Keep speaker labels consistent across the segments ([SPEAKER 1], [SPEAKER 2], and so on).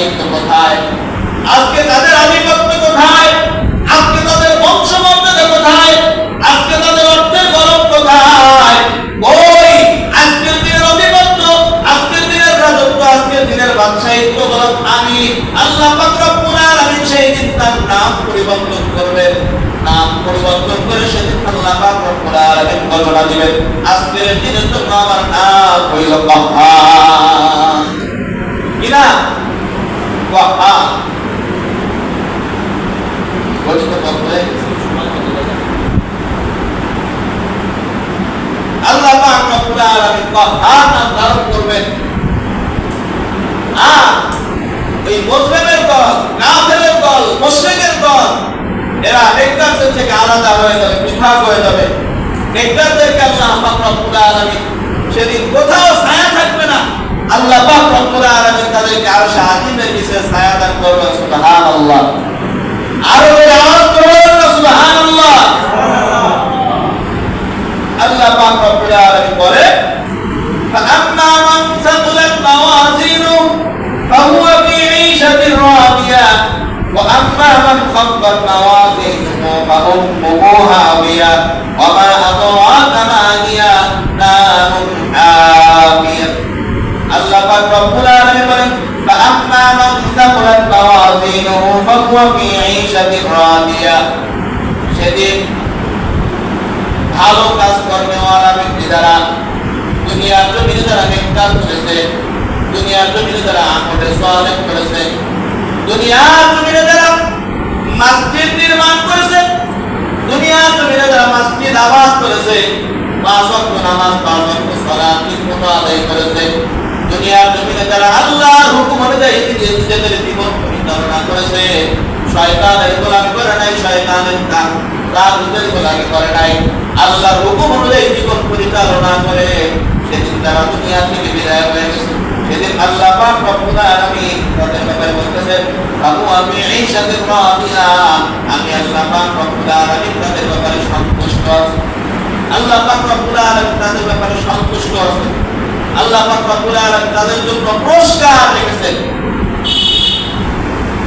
[SPEAKER 1] ব্যবসায়িত্ব কোথায়? আজকে তাদের আধিপত্য কোথায়? আজকে তাদের বংশমর্যাদা কোথায়? আজকে তাদের অর্থের গরম কোথায়? ওই আজকের দিনের আধিপত্য, আজকের দিনের রাজত্ব, আজকের দিনের ব্যবসায়িত্ব গরম আমি। আল্লাহ পাক রব্বুল আলামিন সেই দিন তার নাম পরিবর্তন করবেন। নাম পরিবর্তন করে সেদিন আল্লাহ পাক রব্বুল আলামিন ঘোষণা দিবেন, আজকের দিনে তোমরা আমার নাম হইল কহান কি না কহান গঠিত করবে সেদিন কোথাও ছায়া থাকবে না। আল্লাহ পাক তাদেরকে আরশে আজিমের নিচে ছায়া দান করবে সুবহানাল্লাহ আরো জোরে আওয়াজ করবেন না সুবহানাল্লাহ আল্লাহ পাক রব্বুল আলামিন বলে فأما من ثقلت موازينه فهو في عيشة راضية وأما من خفت موازينه فأمه هاوية وما أدراك ما هي نار حامية الله পাক রব্বুল আলামিন বলেন فأما من ثقلت موازينه فهو في عيشة راضية সেদিন ভালো কাজ কর্মেওয়ালা ব্যক্তি দ্বারা দুনিয়ার জমিনে যারা নেক কাজ করেছে, দুনিয়ার জমিনে যারা আমলে সালেহ করেছে, দুনিয়ার জমিনে যারা মসজিদ নির্মাণ করেছে, দুনিয়ার জমিনে যারা মসজিদ আবাদ করেছে, পাঁচ ওয়াক্ত নামাজ, পাঁচ ওয়াক্ত সালাত ঠিকমতো আদায় করেছে, দুনিয়ার জমিনে যারা আল্লাহর হুকুম অনুযায়ী নিজে- নিজেদের জীবন পরিচালনা করেছে শয়তানের গোলামি করে নাই শয়তানের তা- তাগুতের গোলামি করে নাই। আল্লাহর হুকুম অনুযায়ী জীবন পরিচালনা করে। সেদিন তারা দুনিয়া থেকে বিদায় হয়ে গেছে। সেদিন আল্লাহ পাক রব্বুল আলামিন তাদের ব্যাপারে বলতেছেন আবু আমি ঈশাতে রাদিয়া আমি আল্লাহ পাক রব্বুল আলামিন তাদের ব্যাপারে সন্তুষ্ট আছি। আল্লাহ পাক রব্বুল আলামিন তাদের ব্যাপারে সন্তুষ্ট আছে। আল্লাহ পাক রব্বুল আলামিন তাদের জন্য পুরস্কার রেখেছেন।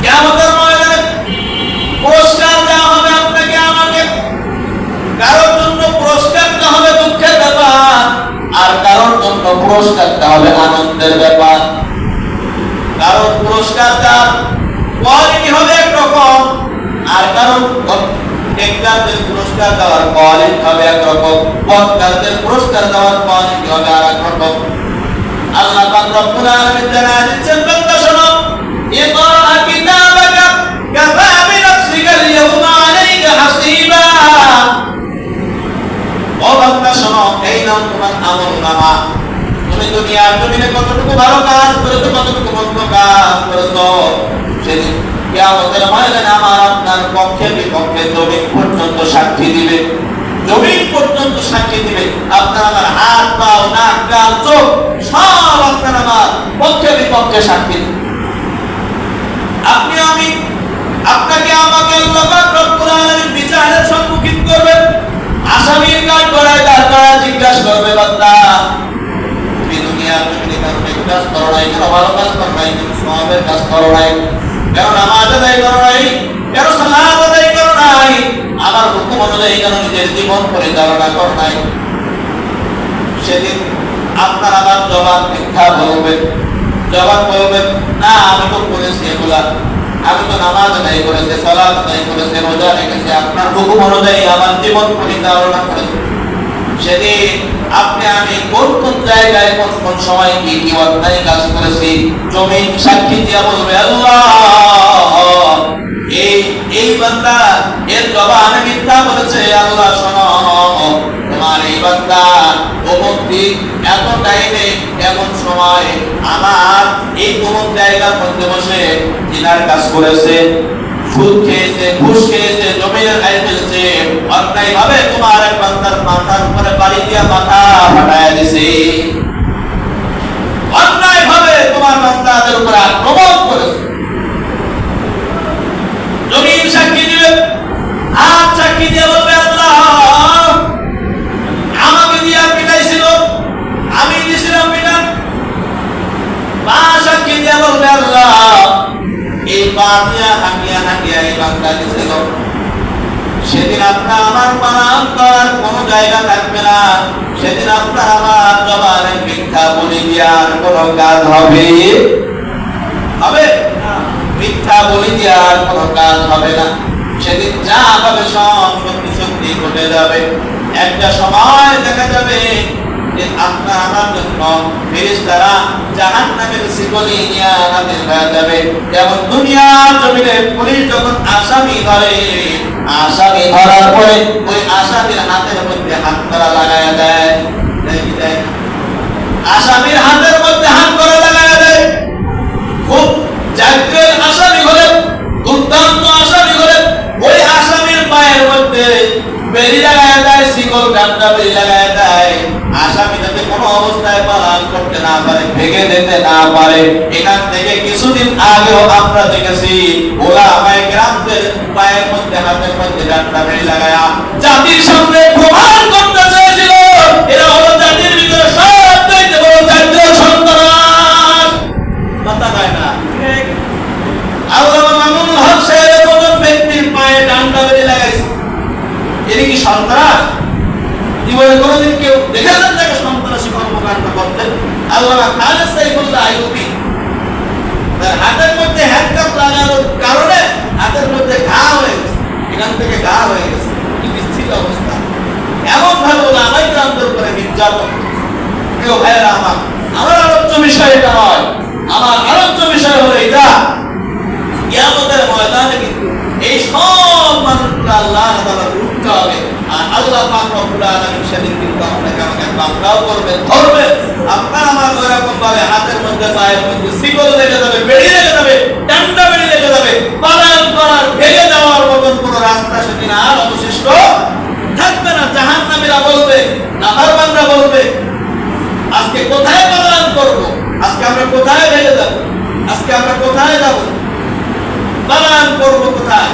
[SPEAKER 1] কিয়ামতের ময়দানে পুরস্কার দেওয়া হবে আপনাকে আমাকে কারোর জন্য পুরস্কারটা হবে দুঃখের ব্যাপার আর কারোর জন্য পুরস্কারটা হবে আনন্দের ব্যাপার। কারোর পুরস্কারটা কোয়ালিটি হবে একরকম, আর কারোর টেক্কারদের পুরস্কার দেওয়ার কোয়ালিটি হবে একরকম বক্তারদের পুরস্কার দেওয়ার কোয়ালিটি হবে আর একরকম আল্লাহ পাক রব্বুল আলামিন জানা দিচ্ছেন, বান্দা শোনো ইকরা বিপক্ষে সাক্ষী দিবে। জমিন পর্যন্ত সাক্ষী দিবে। আপনার আমার হাত, পাও, নাক, গাল, চোখ, সব আপনার আমার পক্ষে বিপক্ষে সাক্ষী দিবে। আপনি আমি আপনাকে আমাকে বিচারের সম্মুখীন করবেন। আসামির কাজ করায় তার জিজ্ঞাসা করবে, বান্দা, তুমি দুনিয়ার কেন নেক কাজ করো নাই কেন ভালো কাজ করো নাই কেন সওয়াবের কাজ করো নাই, কেন নামাজ আদায় করো নাই, কেন সালাত আদায় করো নাই আমার হুকুম অনুযায়ী কেন নিজের জীবন পরিচালনা করো নাই? সেদিন আপনার আমার জবাব মিথ্যা বলবেন, জবাব বলবেন, না, আমি তো করেছি এগুলা। আমি তো নামাজ আদায় করেছি, সালাত আদায় করেছি, রোজা রেখেছি, আপনার হুকুম অনুযায়ী আমার জীবন পরিচালনা করেছি। সেদিন আপনি আমি কোন কোন জায়গায় কোন কোন সময় কি কি অন্যায় কাজ করেছি, জমিন সাক্ষী দিয়া বলবে, আল্লাহ, এই এই বান্দা, এর জবান মিথ্যা বলেছে, আল্লাহ শোনো, তোমার এই বান্দা অমুক এত টাইমে, এমন সময় আমার এই অমুক জায়গার মধ্যে বসে জিনার কাজ করেছে সুদ খেয়েছে, ঘুষ খেয়েছে, জমিনের আয় ফেলছে, অন্যায় ভাবে তোমার এক বান্দার মাথার উপরে বাড়ি দিয়া মাথা ফাটায় দিছে। অন্যায় ভাবে তোমার বান্দাদের উপরে আক্রমণ করেছে। জমিন সাক্ষী দিবে হাত সাক্ষী দিয়ে বলবে আল্লাহ আমাকে দিয়া পিটাইছিল আমি দিছিলাম পিটান পা সাক্ষী দিয়ে বলবে আল্লাহ সেদিন আপনার আমার পালন করার কোনো জায়গা থাকবে না। সেদিন আপনার আমার জবানের মিথ্যা বলে দেওয়ার কোনো কাজ হবে? হবে? মিথ্যা বলে দেওয়ার কোনো কাজ হবে না। সেদিন যা হবে সব সত্যি সত্যি ঘটে যাবে। একটা সময় দেখা যাবে যে জন্য ফেরেশতারা জাহান্নামের শিকলি নিয়ে হয়ে যাবে। যেমন দুনিয়ার জমিনে পুলিশ যখন আসামি ধরে, আসামি ধরার পরে ওই আসামির হাতের মধ্যে হাত করা লাগায় দেয়? আসামির হাতের মধ্যে হাত করা দেয়। খুব জাগ্রের আসামি হলে দুর্দান্ত আসামি হলে ওই আসামির পায়ের মধ্যে বেরি লাগায় দেয়, শিকল বেরি লাগায় আসামি যাতে কোনো অবস্থায় করতে না পারে, ভেঙে দিতে না পারে। এখান থেকে কিছুদিন আগেও আমরা দেখেছি আমায় গ্রামদের পায়ের মধ্যে হাতের মধ্যে জাতির সামনে প্রমাণ করতে চেয়েছিল। এরা হলো জাতির ভিতরে সবচেয়ে বড় জাতীয় কয় না। আল্লামা মামুনুল হক সাহেবের মতন ব্যক্তির পায়ে ডান্ডা লাগাইছে। কি জীবনে কোনোদিন কেউ দেখেছেন তাকে সন্ত্রাসী কর্মকাণ্ড করতে। আল্লামা খালেদ সাইফুল্লাহ আইয়ুবী। তার হাতের মধ্যে হ্যান্ডকাপ লাগানোর কারণে হাতের মধ্যে ঘা হয়ে গেছে। এখান থেকে ঘা হয়ে গেছে। কি বিস্তৃত অবস্থা। এমন ভাবে ওলামাই গ্রামদের উপরে নির্যাতন কেউ ভাইয়েরা আমার আমার আলোচ্য বিষয় এটা নয়। আমার আলোচ্য বিষয় হলো এটা। কিয়ামতের ময়দানে কিন্তু এই সব মানুষগুলো আল্লাহ তাআলা উঠতে হবে। আর আল্লাহ পাক রব্বুল সেদিন কিন্তু আপনাকে আমাকে পাকড়াও করবে ধরবে আপনার আমার ওইরকম ভাবে হাতের মধ্যে পায়ের মধ্যে শিকল লেগে যাবে বেড়ি লেগে যাবে, ডান্ডা বেড়ি লেগে যাবে, পালায়ন করার, ভেঙে যাওয়ার মতন কোনো রাস্তা সেদিন আর অবশিষ্ট থাকবে না। জাহান্নামীরা বলবে, নাফরমানরা বলবে, আজকে কোথায় পালায়ন করব? আজকে আমরা কোথায় ভেঙে যাব? আজকে আমরা কোথায় যাব? পালায়ন করব কোথায়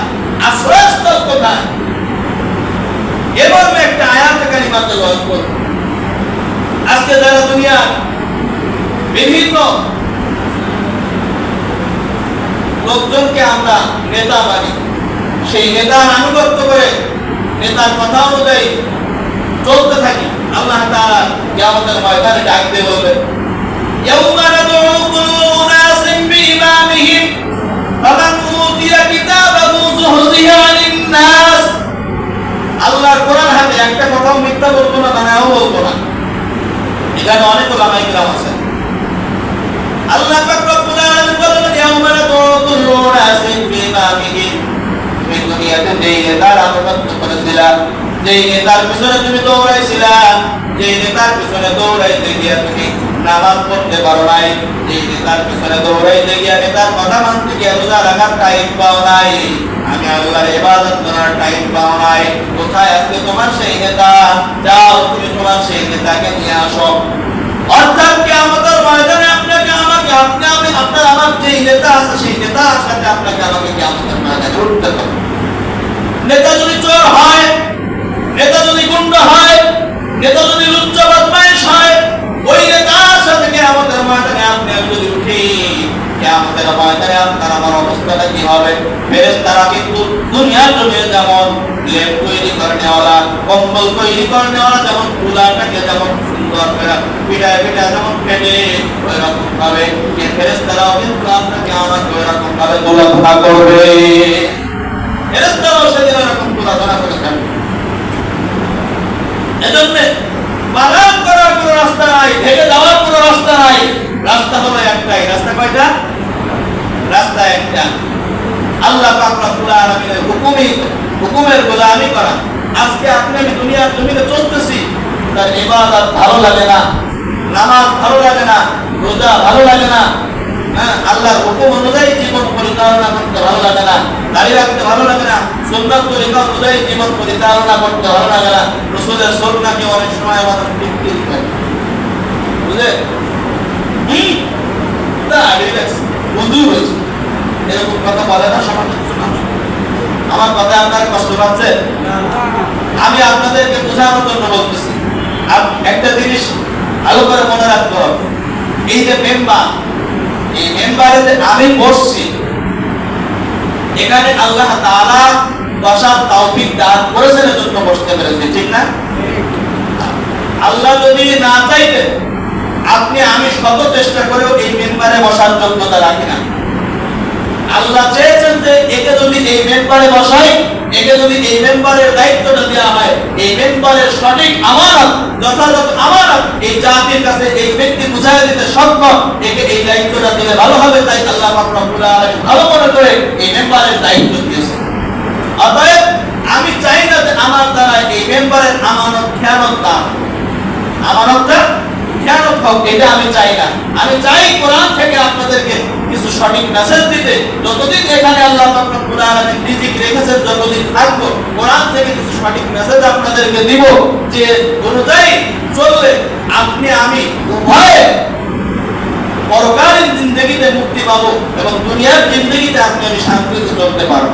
[SPEAKER 1] আশ্রয়স্থল কোথায় এবার একটা আয়াত কারিমা তেলাওয়াত করব আজকে যারা দুনিয়ার বিভিন্ন লোকজনকে আমরা নেতা মানি সেই নেতার আনুগত্য করে নেতার কথা অনুযায়ী চলতে থাকি আল্লাহ তাআলা কিয়ামতের ময়দানে ডাক দিয়ে বলবেন يوم ندعو كل أناس بإمامهم فمن আল্লাহর কোরআন তুমি দুনিয়াতে যেই পিছনে তুমি দৌড়াইছিলা যেই নেতার পিছনে দৌড়াইতে গিয়া তুমি নামাজ পড়তে পারো নাই যেই নেতার পিছনে দৌড়াইতে গিয়া নেতার কথা মানতে গিয়া রোজা রাখার টাইম পাও নাই, আমি আল্লাহর ইবাদত করার টাইম পাও নাই। কোথায় আজকে তোমার সেই নেতা? যাও, তুমি তোমার সেই নেতাকে নিয়ে আসো। অর্থাৎ কিয়ামতের ময়দানে আপনাকে আমাকে, আপনি, আমি, আপনার, আমার যেই নেতা আছে, সেই নেতার সাথে আপনাকে আমাকে কিয়ামতের ময়দানে উঠতে হবে। নেতা যদি চোর হয়, নেতা যদি গুন্ড হয় নেতা যদি লুচ্চ বদমাইশ হয়, ওই নেতার সাথে কিয়ামতের ময়দানে আপনি আমি যদি উঠি, কিয়ামতের ময়দানে আপনার আমার অবস্থাটা কি হবে? ফেরেশতারা কিন্তু দুনিয়ার জমিনে যেমন লেপ তৈরি করনেওয়ালা, কম্বল তৈরি করনেওয়ালা, যেমন তুলাটাকে যেমন সুন্দর করে পিঠায় পিঠায় যেমন ফেলে ওই রকম ভাবে ফেরেশতারাও কিন্তু আমাকে ওই রকম সেদিন করে থাকবে এজন্য পালন করার কোনো রাস্তা নাই ঢেকে যাওয়ার কোনো রাস্তা নাই। রাস্তা হলো একটাই, রাস্তা কয়টা? রাস্তা একটা। আল্লাহ পাক রব্বুল আলামিনের হুকুমই, হুকুমের গোলামি করা। আজকে আপনি আমি দুনিয়ার জমিনে চলতেছি, তার ইবাদত ভালো লাগে না, নামাজ ভালো লাগে না, রোজা ভালো লাগে না হ্যাঁ আল্লাহর হুকুম অনুযায়ী জীবন পরিচালনা করতে ভালো লাগে না। রাখতে ভালো লাগে না। সুন্নাত তরিকা অনুযায়ী জীবন পরিচালনা করতে ভালো লাগে না। রসুলের সুন্নাকে অনেক সময় আমাদের বুঝলে? কথা বলে না আমার আপনার আমি আপনাদেরকে বোঝানোর জন্য বলতেছি। একটা জিনিস ভালো করে মনে রাখতে হবে। এই যে মেম্বার এই মেম্বারে আমি বসছি। এখানে আল্লাহ তাআলা বসার তৌফিক দান করেছেন, এজন্য বসতে পেরেছে, ঠিক না? আল্লাহ যদি না চাইতেন, আপনি আমি শত চেষ্টা করেও এই মেম্বারে বসার যোগ্যতা রাখি না। আল্লাহ চেয়েছেন যে একে যদি এই মেম্বারে বসাই, একে যদি মেম্বারের দায়িত্বটা দেওয়া হয়। এই মেম্বারের সঠিক আমানত, যথাযথ আমানত এই জাতির কাছে এই ব্যক্তি বুঝাই দিতে সক্ষম। একে এই দায়িত্বটা দিলে ভালো হবে, তাই আল্লাহ রব্বুল আলামিন ভালো মনে করে এই মেম্বারের দায়িত্ব দিয়েছেন। অতএব আমি চাই না যে আমার দ্বারা এই মেম্বারের আমানত, খেয়ানত না আমানতটা খেয়ানত হোক এটা আমি চাই না। আমি চাই কোরআন থেকে আপনাদেরকে কিছু সঠিক মেসেজ দিতে। যতদিন এখানে আল্লাহ রেখেছেন, যতদিন থাকব, কোরআন থেকে কিছু সঠিক মেসেজ আপনাদেরকে দিব যে, অনুযায়ী চললে আপনি, আমি উভয়ে পরকালীন জিন্দগিতে মুক্তি পাবো এবং দুনিয়ার জিন্দগিতে আপনি, আমি শান্তিতে চলতে পারব।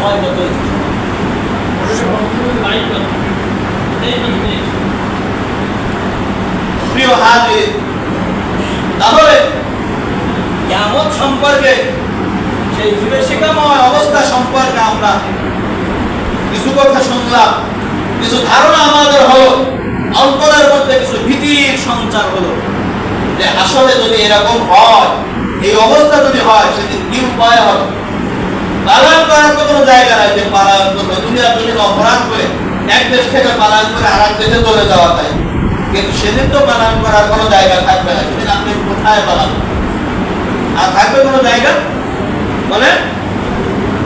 [SPEAKER 1] সময় আমরা কিছু কথা শুনলাম, কিছু ধারণা আমাদের হলো অন্তরের মধ্যে কিছু ভীতির সঞ্চার হলো। যে আসলে যদি এরকম হয়, এই অবস্থা যদি হয়, সেদিন কি উপায় হবে? পালায়ন করার তো কোনো জায়গা নাই যে পালায়ন করবে। দুনিয়ার জন্য অপরাধ করে। এক দেশ থেকে পালায়ন করে আর এক দেশে চলে যাওয়া তাই কিন্তু সেদিন তো পালায়ন করার কোনো জায়গা থাকবে না। সেদিন আপনি কোথায় পালাবেন? আর থাকবে কোনো জায়গা? বলেন।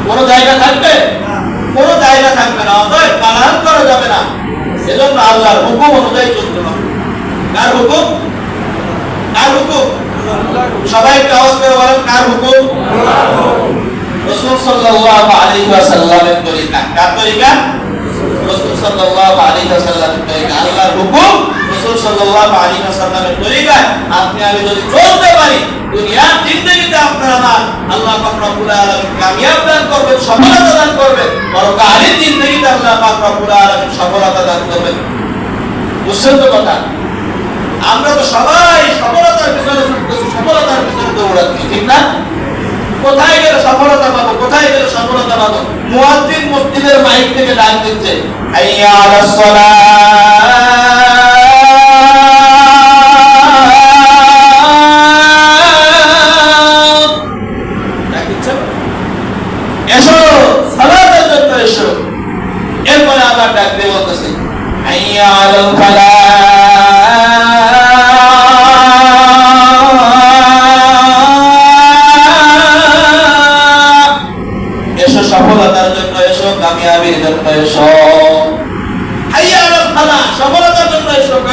[SPEAKER 1] কোনো জায়গা থাকবে? কোনো জায়গা থাকবে না। অতএব পালায়ন করা যাবে না। সেজন্য আল্লাহর হুকুম অনুযায়ী চলতে হবে। কার হুকুম? কার হুকুম? সবাই আওয়াজ করে বলেন, কার হুকুম? রাসূল সাল্লাল্লাহু আলাইহি ওয়াসাল্লামের তরিকা। কার তরিকা? রাসূল সাল্লাল্লাহু আলাইহি ওয়াসাল্লামের তরিকা। আল্লাহর হুকুম রাসূল সাল্লাল্লাহু আলাইহি ওয়াসাল্লামের তরিকায়। আপনি, আমি যদি চলতে পারি, দুনিয়ার জিন্দেগিতে আপনার আমার আল্লাহ পাক রব্বুল আলামিন কামিয়াব দান করবেন, সফলতা দান করবেন। পরকালীন জিন্দেগিতে আল্লাহ পাক রব্বুল আলামিন সফলতা দান করবেন। বুঝছেন তো কথা? আমরা তো সবাই সফলতার পিছনে সফলতার পিছনে দৌড়াচ্ছি, ঠিক না? কোথায় গেলে সফলতা পাবো? কোথায় গেলে সফলতা পাবো? মুয়াজ্জিন মসজিদের মাইক থেকে ডাক দিচ্ছে। হাইয়া আলাস সালাত।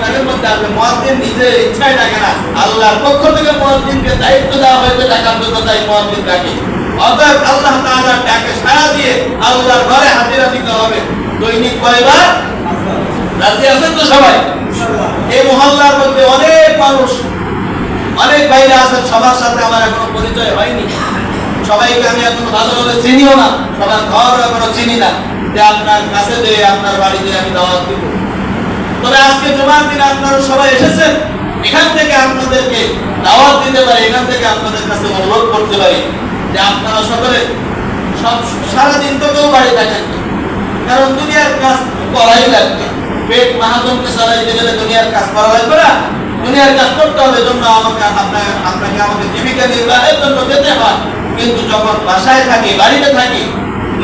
[SPEAKER 1] কানের মধ্যে আসবে মুয়াজ্জিন নিজের ইচ্ছায় ডাকে না। আল্লাহর পক্ষ থেকে মুয়াজ্জিনকে দায়িত্ব দেওয়া হয়েছে ডাকার জন্য তাই মুয়াজ্জিন ডাকে অতএব আল্লাহ তাআলার ডাকে সাড়া দিয়ে আল্লাহর ঘরে হাজিরা দিতে হবে। দৈনিক কয়বার রাজি আছেন তো সবাই? এই মহল্লার মধ্যে অনেক মানুষ, অনেক বাইরে আছেন, সবার সাথে আমার এখনও পরিচয় হয়নি। সবাইকে আমি এখনও ভালোভাবে চিনিও না, সবার ঘর এখনও চিনি না। যে আপনার কাছে যে আপনার বাড়িতে আমি দাওয়াত দিব। আজকে জুমার দিন আপনারা সবাই এসেছেন, এখান থেকে আপনাদেরকে দাওয়াত দিতে পারি, এখান থেকে আপনাদের কাছে অনুরোধ করতে পারি যে আপনারা সকলে সব সারাদিন তো কেউ বাড়ি থাকেন কারণ দুনিয়ার কাজ করাই লাগবে। পেট মাহাজনকে চালাইতে গেলে দুনিয়ার কাজ করা লাগবে না। দুনিয়ার কাজ করতে হবে জন্য আমাকে, আপনাকে আপনাকে আমাকে জীবিকা নির্বাহের জন্য যেতে হয়। কিন্তু যখন বাসায় থাকি, বাড়িতে থাকি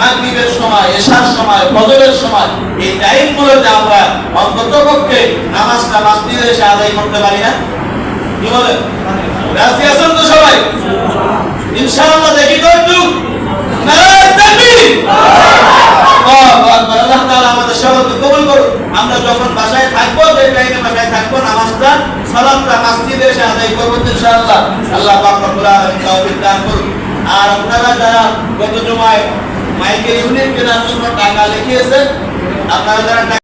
[SPEAKER 1] মাগরিবের সময়, এশার সময়, ফজরের সময়, এই টাইমগুলোতে আমরা অন্তত পক্ষে নামাজটা মাসজিদে এসে আদায় করতে পারি না। কি বলেন রাজি আছেন তো সবাই? ইনশাআল্লাহ দেখি তো একটু। আমাদের সকলকে কবুল করুন আমরা যখন বাসায় থাকব, যে টাইমে বাসায় থাকব, নামাজটা, সালাতটা মসজিদে এসে আদায় করব ইনশাআল্লাহ। আল্লাহ পাক রব্বুল আলামিন তৌফিক দান করুন আর আপনারা যারা গত জমায় মাইকেল ইউনিট কেনার জন্য টাকা লিখিয়েছেন আপনারা যারা টাকা